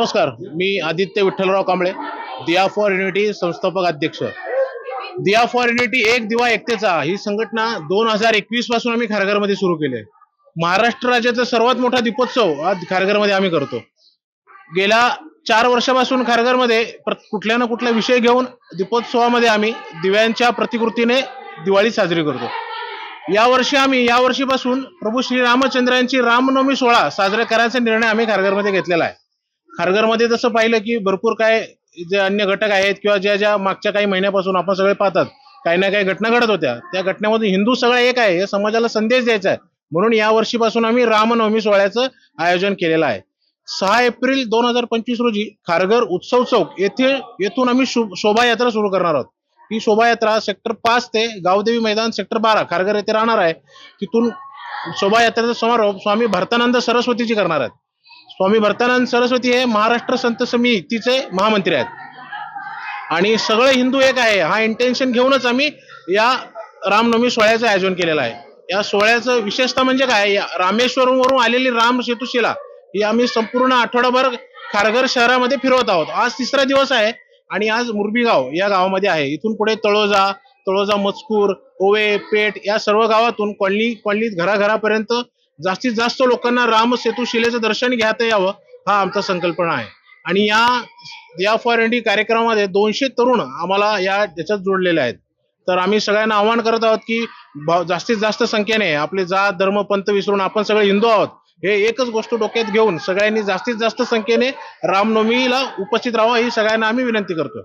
नमस्कार मी Aditya Vitthalrao Kamble Diya for unity संस्थापक अध्यक्ष. दिया फॉर युनिटी एक दिवा एकतेचा ही संघटना दोन हजार एकवीसपासून आम्ही खारघरमध्ये सुरू केली आहे. महाराष्ट्र राज्याचा सर्वात मोठा दीपोत्सव हा खारघरमध्ये आम्ही करतो. गेल्या चार वर्षापासून खारघरमध्ये कुठल्या ना कुठला विषय घेऊन दीपोत्सवामध्ये आम्ही दिव्यांच्या प्रतिकृतीने दिवाळी साजरी करतो. यावर्षी आम्ही या वर्षीपासून प्रभू श्री रामचंद्रांची रामनवमी सोहळा साजरा करायचा निर्णय आम्ही खारघरमध्ये घेतलेला आहे. खारघरमध्ये जसं पाहिलं की भरपूर काय जे अन्य घटक आहेत किंवा ज्या ज्या मागच्या काही महिन्यापासून आपण सगळे पाहतात काही ना काही घटना घडत होत्या. त्या घटनेमध्ये हिंदू सगळा एक आहे हे समाजाला संदेश द्यायचा आहे. म्हणून या वर्षीपासून आम्ही रामनवमी सोहळ्याचं आयोजन केलेलं आहे. सहा एप्रिल दोन हजार पंचवीस रोजी खारघर उत्सव चौक येथे येथून आम्ही शोभायात्रा सुरू करणार आहोत. ही शोभायात्रा सेक्टर पाच ते गावदेवी मैदान सेक्टर बारा खारघर येथे राहणार आहे. तिथून शोभायात्रेचा समारोप स्वामी भरतानंद सरस्वतीची करणार आहेत. स्वामी भरतानंद सरस्वती हे महाराष्ट्र संत समितीचे महामंत्री आहेत. आणि सगळे हिंदू एक आहे. हा इंटेन्शन घेऊनच आम्ही या रामनवमी सोहळ्याचं आयोजन केलेलं आहे. या सोहळ्याचं विशेषता म्हणजे काय? या रामेश्वरमवरून आलेली राम सेतुशिला ही आम्ही संपूर्ण आठवडाभर खारघर शहरामध्ये फिरवत आहोत. आज तिसरा दिवस आहे आणि आज मुरबीगाव या गावामध्ये आहे. इथून पुढे तळोजा तळोजा मजकूर ओवे पेठ या सर्व गावातून कॉलनी कॉलनीत घराघरापर्यंत जास्तीत जास्त लोकांना राम सेतू शिलेचं दर्शन घ्यात यावं हा आमचा संकल्पना आहे. आणि या या फॉर इंडी कार्यक्रमामध्ये दोनशे तरुण आम्हाला या याच्यात जोडलेले आहेत. तर आम्ही सगळ्यांना आवाहन करत आहोत की जास्तीत जास्त संख्येने आपले जात धर्म पंत विसरून आपण सगळे हिंदू आहोत. हे एकच गोष्ट डोक्यात घेऊन सगळ्यांनी जास्तीत जास्त संख्येने रामनवमीला उपस्थित राहावं ही सगळ्यांना आम्ही विनंती करतो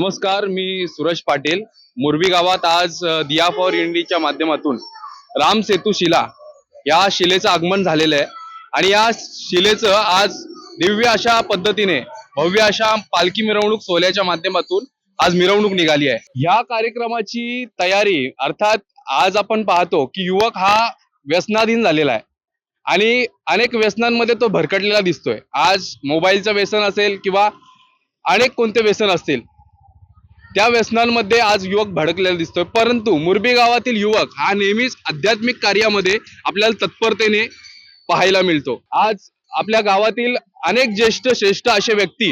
नमस्कार मी सुरेश पाटील. मुरबी गावात आज दिया फॉर इंडीच्या माध्यमातून राम सेतू शिला या शिलेचं आगमन झालेलं आहे. आणि या शिलेचं आज दिव्य अशा पद्धतीने भव्य अशा पालखी मिरवणूक सोहळ्याच्या माध्यमातून आज मिरवणूक निघाली आहे. या कार्यक्रमाची तयारी अर्थात आज आपण पाहतो की युवक हा व्यसनाधीन झालेला आहे. आणि अनेक व्यसनांमध्ये तो भरकटलेला दिसतोय. आज मोबाईलचं व्यसन असेल किंवा अनेक कोणते व्यसन असतील त्या व्यसनांमध्ये आज युवक भडकलेला दिसतोय. परंतु मुरबी गावातील युवक हा नेहमीच आध्यात्मिक कार्यामध्ये आपल्याला तत्परतेने पाहायला मिळतो. आज आपल्या गावातील अनेक ज्येष्ठ श्रेष्ठ असे व्यक्ती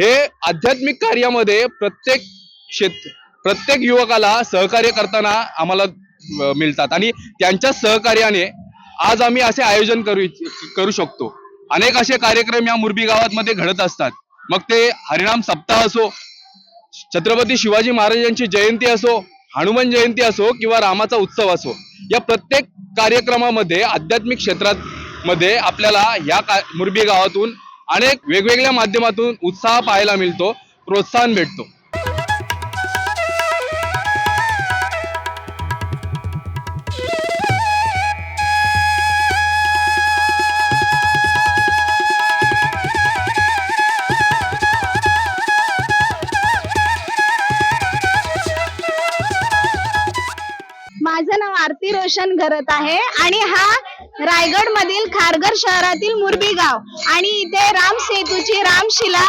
हे आध्यात्मिक कार्यामध्ये प्रत्येक क्षेत्र प्रत्येक युवकाला सहकार्य करताना आम्हाला मिळतात. आणि त्यांच्या सहकार्याने आज आम्ही असे आयोजन करू करू शकतो. अनेक असे कार्यक्रम या मुरबी गावात मध्ये घडत असतात. मग ते हरिणाम सप्ताह असो छत्रपती शिवाजी महाराजांची जयंती असो हनुमान जयंती असो किंवा रामाचा उत्सव असो या प्रत्येक कार्यक्रमामध्ये आध्यात्मिक क्षेत्रात मध्ये आपल्याला या का मुरबी गावातून अनेक वेगवेगळ्या माध्यमातून उत्साह पाहायला मिळतो प्रोत्साहन भेटतो. रोशन करत आहे आणि हा रायगड मधील खारघर शहरातील मुरबी गाव. आणि इथे राम सेतूची रामशिला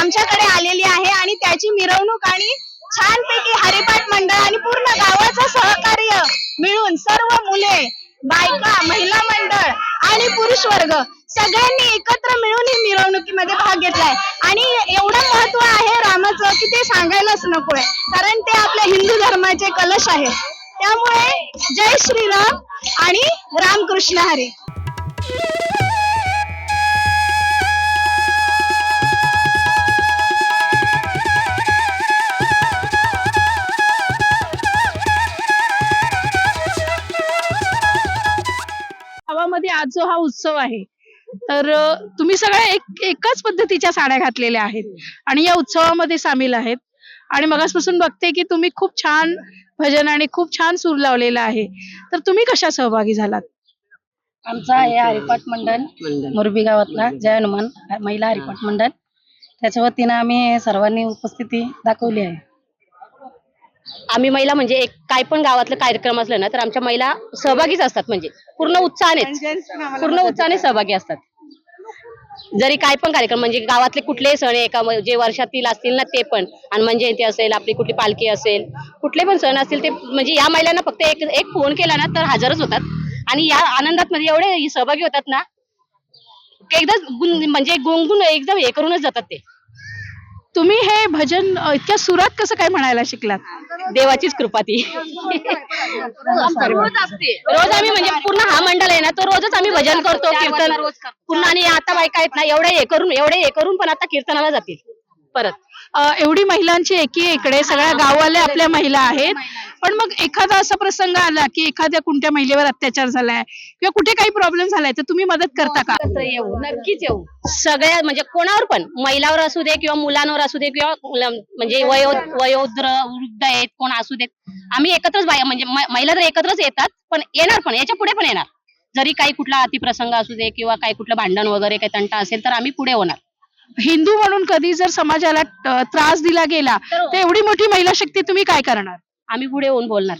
आमच्याकडे आलेली आहे आणि त्याची मिरवणूक आणि छानपैकी हरिपाठ मंडळ आणि पूर्ण गावाचं सहकार्य मिळून सर्व मुले बायका महिला मंडळ आणि पुरुष वर्ग सगळ्यांनी एकत्र मिळून ही मिरवणुकीमध्ये भाग घेतलाय. आणि एवढं महत्त्व आहे रामाचं की ते सांगायलाच नकोय कारण ते आपल्या हिंदू धर्माचे कलश आहेत त्यामुळे जय श्रीराम आणि रामकृष्ण हरी. गावामध्ये आज जो हा उत्सव आहे तर तुम्ही सगळ्या एक एकाच पद्धतीच्या साड्या घातलेल्या आहेत. आणि या उत्सवामध्ये सामील आहेत. आणि मगासपासून बघते की तुम्ही खूप छान भजन आणि खूप छान सूर लावलेला आहे. तर तुम्ही कशा सहभागी झालात? आमचा आहे हरिपाठ मंडळ मोरबी गावातला. जय हनुमान महिला हरिपाठ मंडळ त्याच्या वतीनं आम्ही सर्वांनी उपस्थिती दाखवली आहे. आम्ही महिला म्हणजे एक काय पण गावातलं कार्यक्रम असलं ना तर आमच्या महिला सहभागीच असतात म्हणजे. पूर्ण उत्साहानेच. पूर्ण उत्साहाने सहभागी असतात. जरी काय पण कार्यक्रम म्हणजे गावातले कुठलेही सण आहे जे वर्षातील असतील ना ते पण हनुमान जयंती असेल आपली कुठली पालखी असेल कुठले पण सण असतील ते म्हणजे या महिलांना फक्त एक एक फोन केला ना तर हजरच होतात. आणि या आनंदात म्हणजे एवढे सहभागी होतात ना एकदा गुण- म्हणजे गुणगुण एकदम हे करूनच जातात ते. तुम्ही हे भजन इतक्या सुरात कसं काय म्हणायला शिकलात? देवाचीच कृपा ती. रोज आम्ही म्हणजे पूर्ण हा मंडळ आहे ना तो रोजच आम्ही भजन करतो कीर्तन. पुन्हा आणि आता बायका आहेत ना एवढे हे करून एवढे हे करून पण आता कीर्तनाला जातील. परत. एवढी महिलांची एकी इकडे सगळ्या गाववाल्या आपल्या महिला आहेत. पण मग एखादा असा प्रसंग आला की एखाद्या कोणत्या महिलेवर अत्याचार झालाय किंवा कुठे काही प्रॉब्लेम झालाय तर तुम्ही मदत करता का? येऊ? नक्कीच येऊ. सगळ्या म्हणजे कोणावर पण महिलावर असू दे किंवा मुलांवर असू दे किंवा मुलं- म्हणजे वयो वयोद्र वृद्ध आहेत कोण असू देत. आम्ही एकत्रच बाया म्हणजे महिला तर एकत्रच येतात पण येणार पण याच्यापुढे पण येणार. जरी काही कुठला अतिप्रसंग असू दे किंवा काही कुठलं भांडण वगैरे काही तंटा असेल तर आम्ही पुढे होणार. हिंदू म्हणून कधी जर समाजाला त्रास दिला गेला तर एवढी मोठी महिला शक्ती तुम्ही काय करणार? आम्ही पुढे होऊन बोलणार.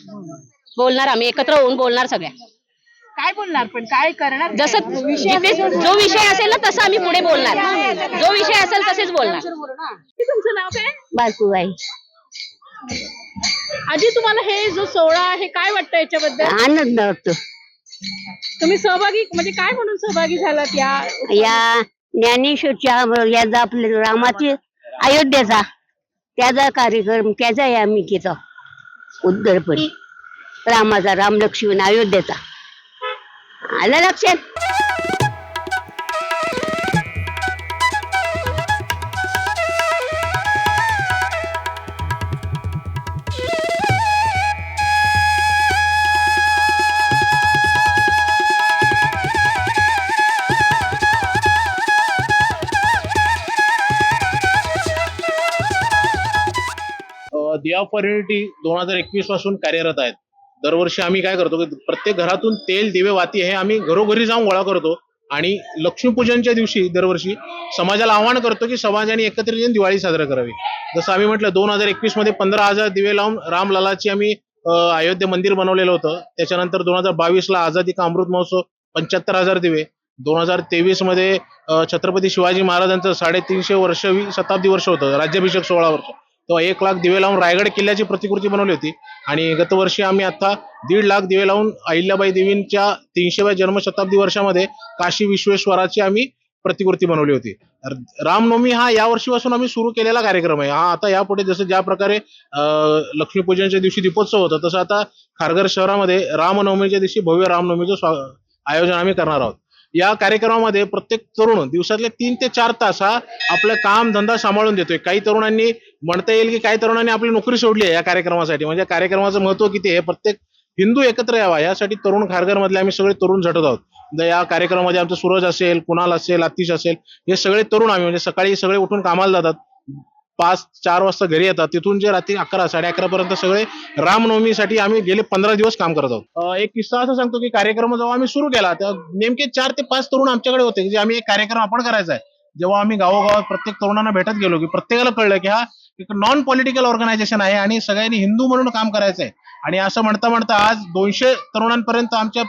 बोलणार आम्ही एकत्र होऊन बोलणार सगळ्या. काय बोलणार पण? काय करणार? जसं जो विषय असेल ना तसं आम्ही पुढे बोलणार. जो विषय असेल तसेच बोलणार. तुमचं नाव काय? बायकोबाई आजी तुम्हाला हे जो सोहळा आहे काय वाटतं याच्याबद्दल? आनंद वाटतो. तुम्ही सहभागी म्हणजे काय म्हणून सहभागी झालात या? या ज्ञानेश्वरच्या याचा आपल्या रामाची अयोध्येचा त्याचा कार्यक्रम त्याचा आहे आम्ही घेतो उद्धरपणी रामाचा राम लक्ष्मण अयोध्येचा. आलं लक्षात? या फॉर युनिटी दोन हजार एकवीसपासून कार्यरत आहेत. दरवर्षी आम्ही काय करतो की प्रत्येक घरातून तेल दिवे वाती हे आम्ही घरोघरी जाऊन गोळा करतो. आणि लक्ष्मीपूजनच्या दिवशी दरवर्षी समाजाला आवाहन करतो की समाजाने एकत्रित येऊन दिवाळी साजरा करावी. जसं आम्ही म्हटलं दोन हजार एकवीसमध्ये पंधरा हजार दिवे लावून रामलालाची आम्ही अयोध्या अयोध्ये मंदिर बनवलेलं होतं. त्याच्यानंतर दोन हजार बावीस ला आझादी का अमृत महोत्सव पंच्याहत्तर हजार दिवे. दोन हजार तेवीसमध्ये छत्रपती शिवाजी महाराजांचं साडेतीनशे वर्ष शताब्दी वर्ष होतं राज्याभिषेक सोळा वर्ष. तेव्हा एक लाख दिवे लावून रायगड किल्ल्याची प्रतिकृती बनवली होती. आणि गतवर्षी आम्ही आता दीड लाख दिवे लावून अहिल्याबाई देवींच्या तीनशेव्या जन्मशताब्दी वर्षामध्ये काशी विश्वेश्वराची आम्ही प्रतिकृती बनवली होती. रामनवमी हा या वर्षीपासून आम्ही सुरू केलेला कार्यक्रम आहे. हा आता यापुढे जसं ज्या प्रकारे लक्ष्मीपूजनच्या दिवशी दीपोत्सव होतं तसं आता खारघर शहरामध्ये रामनवमीच्या दिवशी भव्य रामनवमीचं स्वा- आयोजन आम्ही करणार आहोत. या कार्यक्रमामध्ये प्रत्येक तरुण दिवसातले तीन ते चार तास हा आपलं काम धंदा सांभाळून देतोय. काही तरुणांनी म्हणता येईल की काही तरुणांनी आपली नोकरी सोडली आहे या कार्यक्रमासाठी. म्हणजे कार्यक्रमाचं महत्त्व किती आहे? प्रत्येक हिंदू एकत्र यावा यासाठी तरुण खारघर मधले आम्ही सगळे तरुण झटत आहोत. द- या कार्यक्रमामध्ये आमचं सूरज असेल कुणाल असेल आतिश असेल हे सगळे तरुण आम्ही म्हणजे सकाळी सगळे उठून कामाला जातात. पाच चार वाजता घरी येतात. तिथून जे रात्री अकरा साडे अकरा पर्यंत सगळे रामनवमीसाठी आम्ही गेले पंधरा दिवस काम करत आहोत. एक किस्सा असा सांगतो की कार्यक्रम जेव्हा आम्ही सुरू केला तेव्हा नेमके चार ते पाच तरुण आमच्याकडे होते की जे आम्ही एक कार्यक्रम आपण करायचा आहे. जेव्हा आम्ही गावोगावात प्रत्येक तरुणांना भेटत गेलो की प्रत्येकाला कळलं की हा एक नॉन पॉलिटिकल ऑर्गनायझेशन आहे आणि सगळ्यांनी हिंदू म्हणून काम करायचं आहे. आणि असं म्हणता म्हणता आज दोनशे तरुणांपर्यंत आमच्या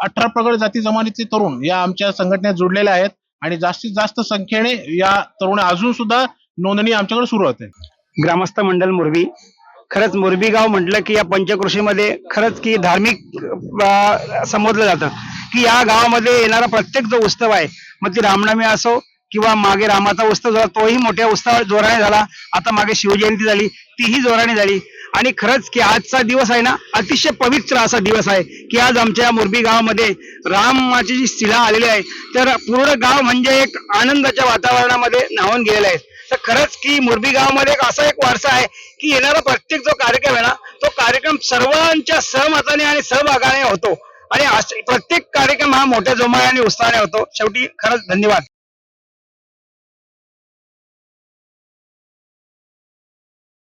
अठरा प्रगड जाती जमानीचे तरुण या आमच्या संघटनेत जुडलेले आहेत. आणि जास्तीत जास्त संख्येने या तरुण अजून सुद्धा नोंदणी आमच्याकडे सुरू होते. ग्रामस्थ मंडळ मुरबी. खरंच मुरबी गाव म्हटलं की या पंचकृषीमध्ये खरंच की धार्मिक समजलं जातं. की या गावामध्ये येणारा प्रत्येक जो उत्सव आहे मग ती रामनवमी असो किंवा मागे रामाचा उत्सव झाला तोही मोठ्या उत्सव जोराने झाला. आता मागे शिवजयंती झाली तीही जोराने झाली. आणि खरंच की आजचा दिवस आहे ना अतिशय पवित्र असा दिवस आहे की आज आमच्या मोरबी गावामध्ये रामाची जी शिला आलेली आहे तर पूर्ण गाव म्हणजे एक आनंदाच्या वातावरणामध्ये न्हावून गेलेलं आहे. तर खरंच की मोरबी गावामध्ये एक असा एक वारसा आहे की येणारा प्रत्येक जो कार्यक्रम आहे ना तो कार्यक्रम सर्वांच्या सहमताने आणि सहभागाने होतो. आणि प्रत्येक कार्यक्रम हा मोठ्या जोमाने आणि उत्साहाने होतो. शेवटी खरंच धन्यवाद.